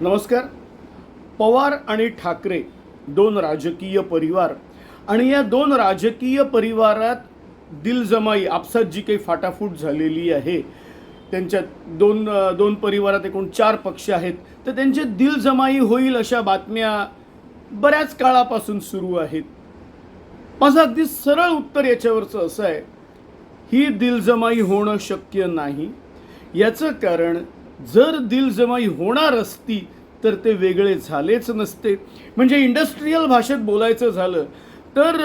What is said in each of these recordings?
नमस्कार. पवार आणि ठाकरे दोन राजकीय परिवार आणि या दोन राजकीय परिवारात दिलजमाई आपसात जी काही फाटाफूट झालेली आहे त्यांच्यात दोन दोन परिवारात एकूण चार पक्ष आहेत तर त्यांचे दिलजमाई होईल अशा बातम्या बऱ्याच काळापासून सुरू आहेत. माझं अगदी सरळ उत्तर याच्यावरचं असं आहे ही दिलजमाई होणं शक्य नाही. याचं कारण जर दिलजमाई होणार असती तर ते वेगळे झालेच नसते. म्हणजे इंडस्ट्रीयल भाषेत बोलायचं झालं तर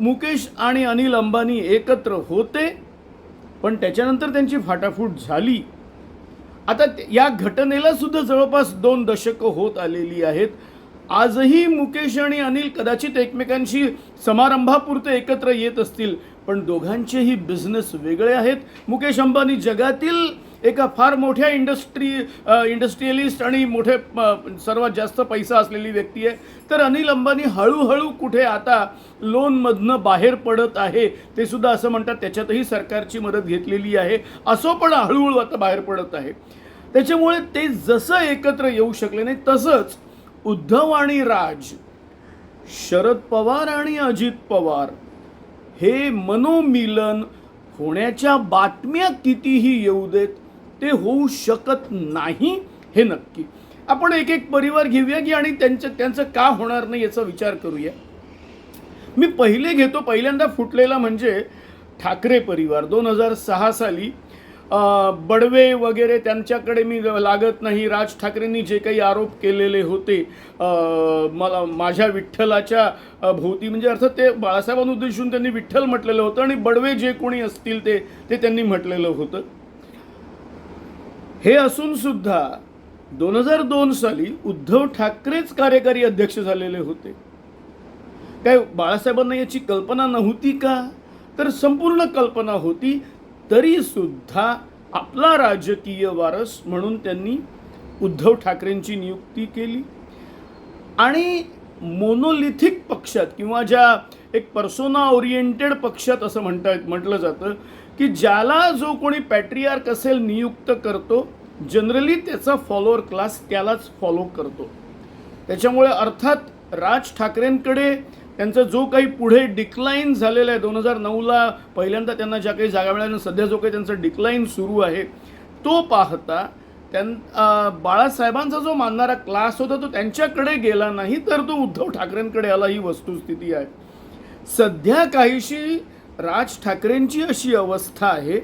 मुकेश आणि अनिल अंबानी एकत्र होते पण त्याच्यानंतर त्यांची फाटाफूट झाली. आता या घटनेला सुद्धा जवळपास दोन दशकं होत आलेली आहेत. आजही मुकेश आणि अनिल कदाचित एकमेकांशी समारंभापुरते एकत्र येत असतील पण दोघांचेही बिझनेस वेगळे आहेत. मुकेश अंबानी जगातील एका फार मोठ्या इंडस्ट्री इंडस्ट्रियलिस्ट आणि मोठे सर्वात जास्त पैसा असलेली व्यक्ती आहे. तर अनिल अंबानी हळूहळू कुठे आता लोनमधनं बाहेर पडत आहे ते सुद्धा असं म्हणतात त्याच्यातही सरकारची मदत घेतलेली आहे. असो पण हळूहळू आता बाहेर पडत आहे. त्याच्यामुळे ते जसं एकत्र येऊ शकले नाही तसंच उद्धव आणि राज शरद पवार आणि अजित पवार हे मनोमिलन होण्याच्या बातम्या कितीही येऊ देत ते होऊ शकत नाही हे नक्की. आपण एक एक परिवार घेऊया की आणि त्यांचं त्यांचं का होणार नाही याचा विचार करूया. मी पहिले घेतो पहिल्यांदा फुटलेला म्हणजे ठाकरे परिवार. दोन हजार सहा साली बडवे वगैरे त्यांच्याकडे मी लागत नाही. राज ठाकरेंनी जे काही आरोप केलेले होते मला माझ्या विठ्ठलाच्या भोवती म्हणजे अर्थात ते बाळासाहेबांना उद्देशून त्यांनी विठ्ठल म्हटलेलं होतं आणि बडवे जे कोणी असतील ते ते त्यांनी म्हटलेलं होतं. हे असून सुद्धा दोन हजार दोन साली उद्धव ठाकरेच कार्यकारी अध्यक्ष झालेले होते. काय बाळासाहेबांना याची कल्पना नव्हती का? तर संपूर्ण कल्पना होती तरी सुद्धा आपला राजकीय वारस म्हणून त्यांनी उद्धव ठाकरेंची नियुक्ती केली. आणि मोनोलिथिक पक्षात किंवा ज्या एक पर्सोना ओरिएंटेड पक्षात असं म्हणता म्हटलं जातं की ज्याला जो कोणी पॅट्रियार्क असेल नियुक्त करतो जनरली त्याचा फॉलोअर क्लास त्यालाच फॉलो करतो. त्याच्यामुळे अर्थात राज ठाकरेंकडे त्यांचा जो काही पुढे डिक्लाईन झालेला आहे दोन हजार नऊला पहिल्यांदा त्यांना ज्या काही जागा मिळाल्या सध्या जो काही त्यांचा डिक्लाईन सुरू आहे तो पाहता त्यां बाळासाहेबांचा जो मानणारा क्लास होता तो त्यांच्याकडे गेला नाही तर तो उद्धव ठाकरेंकडे आला ही वस्तुस्थिती आहे. सध्या काहीशी राज ठाकरेंची अशी अवस्था आहे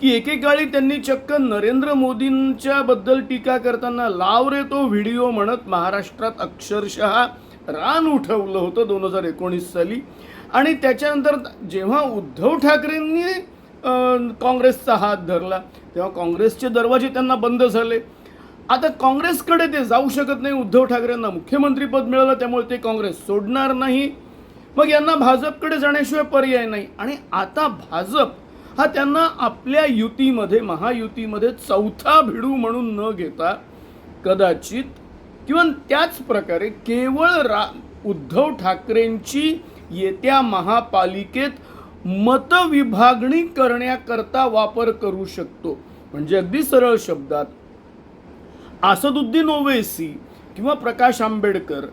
की एकेकाळी त्यांनी चक्क नरेंद्र मोदींच्या बद्दल टीका करताना लाव रे तो व्हिडिओ म्हणत महाराष्ट्रात अक्षरशः रान उठवलं होतं दोन हजार एकोणीस साली. आणि त्याच्यानंतर जेव्हा उद्धव ठाकरेंनी काँग्रेसचा हात धरला तेव्हा काँग्रेसचे दरवाजे त्यांना बंद झाले. आता काँग्रेसकडे ते जाऊ शकत नाही. उद्धव ठाकरेंना मुख्यमंत्रीपद मिळालं त्यामुळे ते काँग्रेस सोडणार नाही. मग यांना भाजपकडे जाण्याशिवाय पर्याय नाही. आणि आता भाजप हा त्यांना आपल्या युतीमध्ये महायुतीमध्ये चौथा भिडू म्हणून न घेता कदाचित किंवा त्याच प्रकारे केवळ रा उद्धव ठाकरेंची येत्या महापालिकेत मतविभागणी करण्याकरता वापर करू शकतो. म्हणजे अगदी सरळ शब्दात आसदुद्दीन ओवेसी किंवा प्रकाश आंबेडकर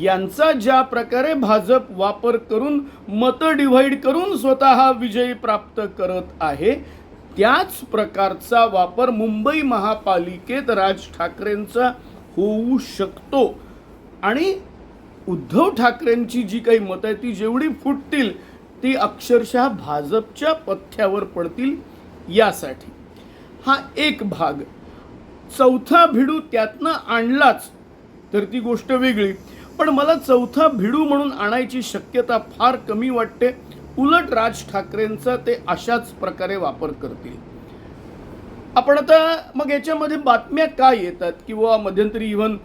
यांचा ज्या प्रकारे भाजप वापर करून मतं डिव्हाइड करून स्वतः विजय प्राप्त करत आहे त्याच प्रकारचा वापर मुंबई महापालिकेत राज ठाकरेंचा होऊ शकतो. आणि उद्धव ठाकरेंची जी काही मतं आहेत ती जेवढी फुटतील ती अक्षरशः भाजपच्या पथ्यावर पडतील यासाठी. हा एक भाग. चौथा भिडू त्यातनं आणलाच तर ती गोष्ट वेगळी. पण मला चौथा भिडू म्हणून आणायची शक्यता फार कमी वाटते. उलट राज ठाकरेंचा ते अशाच प्रकारे वापर करतील. आपण आता मग याच्यामध्ये बातम्या काय येतात? किंवा मध्यंतरी इव्हन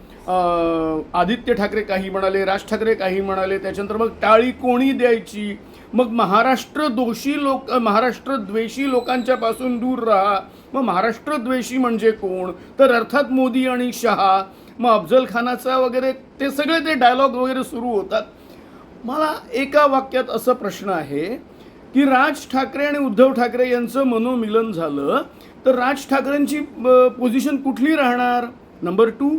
आदित्य ठाकरे काही म्हणाले राज ठाकरे काही म्हणाले त्याच्यानंतर मग टाळी कोणी द्यायची? मग महाराष्ट्र दोषी लोक महाराष्ट्र द्वेषी लोकांच्या पासून दूर राहा. मग महाराष्ट्र द्वेषी म्हणजे कोण? तर अर्थात मोदी आणि शहा. मग अफजल खानाचा वगैरे ते सगळे ते डायलॉग वगैरे सुरू होतात. मला एका वाक्यात असा प्रश्न आहे की राज ठाकरे आणि उद्धव ठाकरे यांचं मनोमिलन झालं तर राज ठाकरेंची पोझिशन कुठली राहणार? नंबर टू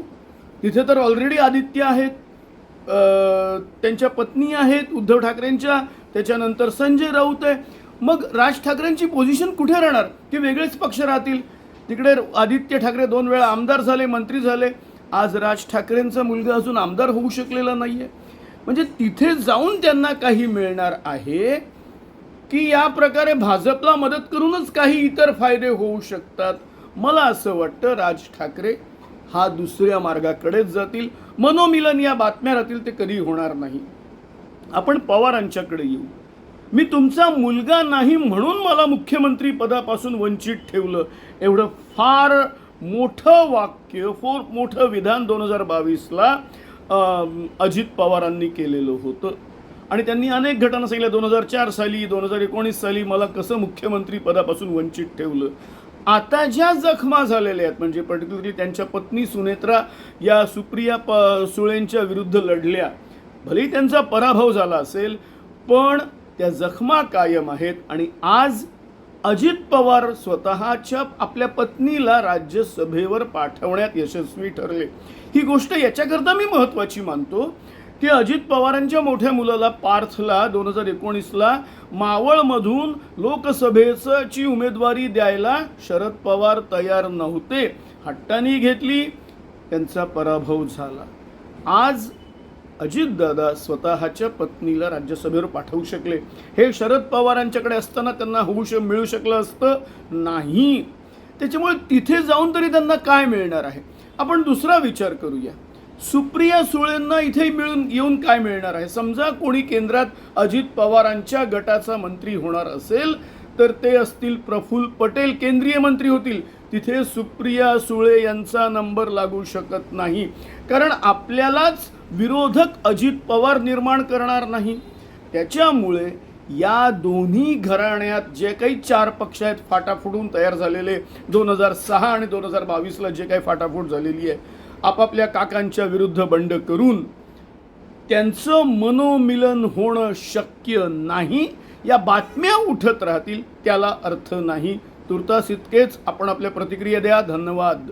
तिथे तर ऑलरेडी आदित्य आहेत. त्यांच्या पत्नी आहेत उद्धव ठाकरेंच्या त्याच्यानंतर संजय राऊत आहे. मग राज ठाकरेंची पोझिशन कुठे राहणार? की वेगळेच पक्ष राहतील? तिकडे आदित्य ठाकरे दोन वेळा आमदार झाले मंत्री झाले. आज राज ठाकरेंचा मुलगा अजून आमदार होऊ शकलेला नाही आहे म्हणजे तिथे जाऊन त्यांना काही मिळणार आहे की या प्रकारे भाजपला मदत करूनच काही इतर फायदे होऊ शकतात? मला असं वाटतं राज ठाकरे हा दुसऱ्या मार्गाकडेच जातील. मनोमिलन या बातम्या राहतील ते कधी होणार नाही. आपण पवारांच्याकडे येऊ. मी तुमचा मुलगा नाही म्हणून मला मुख्यमंत्री पदापासून वंचित ठेवलं. एवढं फार मोठं वाक्य फोर मोठं विधान दोन हजार बावीसला अजित पवारांनी केलेलं होतं. आणि त्यांनी अनेक घटना सांगितल्या. दोन हजार चार साली दोन हजार एकोणीस साली मला कसं मुख्यमंत्री पदापासून वंचित ठेवलं? आता ज्या जखमा झालेल्या आहेत म्हणजे पर्टिक्युलरली त्यांच्या पत्नी सुनेत्रा या सुप्रिया प सुळेंच्या विरुद्ध लढल्या. भलेही त्यांचा पराभव झाला असेल पण त्या जखमा कायम आहेत. आणि आज अजित पवार स्वतःच्या आपल्या पत्नीला राज्यसभेवर पाठवण्यात यशस्वी ठरले. ही गोष्ट याच्याकरता मी महत्त्वाची मानतो. की अजित पवारांच्या मोठ्या मुलाला पार्थला दोन हजार एकोणीसला मावळमधून लोकसभेची उमेदवारी द्यायला शरद पवार तयार नव्हते. हट्टानी घेतली. त्यांचा पराभव झाला. आज अजितदादा स्वतःच्या पत्नीला राज्यसभेवर पाठवू शकले. हे शरद पवारांच्याकडे असताना त्यांना होऊ श मिळू शकलं असतं? नाही. त्याच्यामुळे तिथे जाऊन तरी त्यांना काय मिळणार आहे? आपण दुसरा विचार करूया. सुप्रिया सुळेंना इथे मिळून येऊन काय मिळणार आहे? समजा कोणी केंद्रात अजित पवारांच्या गटाचा मंत्री होणार असेल तर ते असतील प्रफुल्ल पटेल केंद्रीय मंत्री होतील. तिथे सुप्रिया सुळे यांचा नंबर लागू शकत नाही. कारण आपल्यालाच विरोधक अजित पवार निर्माण करणार नाही. त्याच्यामुळे या दोन्ही घराण्यात जे काही चार पक्ष आहेत फाटाफुटून तयार झालेले दोन हजार सहा आणि दोन हजार बावीसला जे काही फाटाफूट झालेली आहे आपापल्या काकांच्या विरुद्ध बंड करून त्यांचं मनोमिलन होणं शक्य नाही. या बातम्या उठत राहतील त्याला अर्थ नाही. तुर्तास इतकेच आपण आपल्या प्रतिक्रिया द्या. धन्यवाद.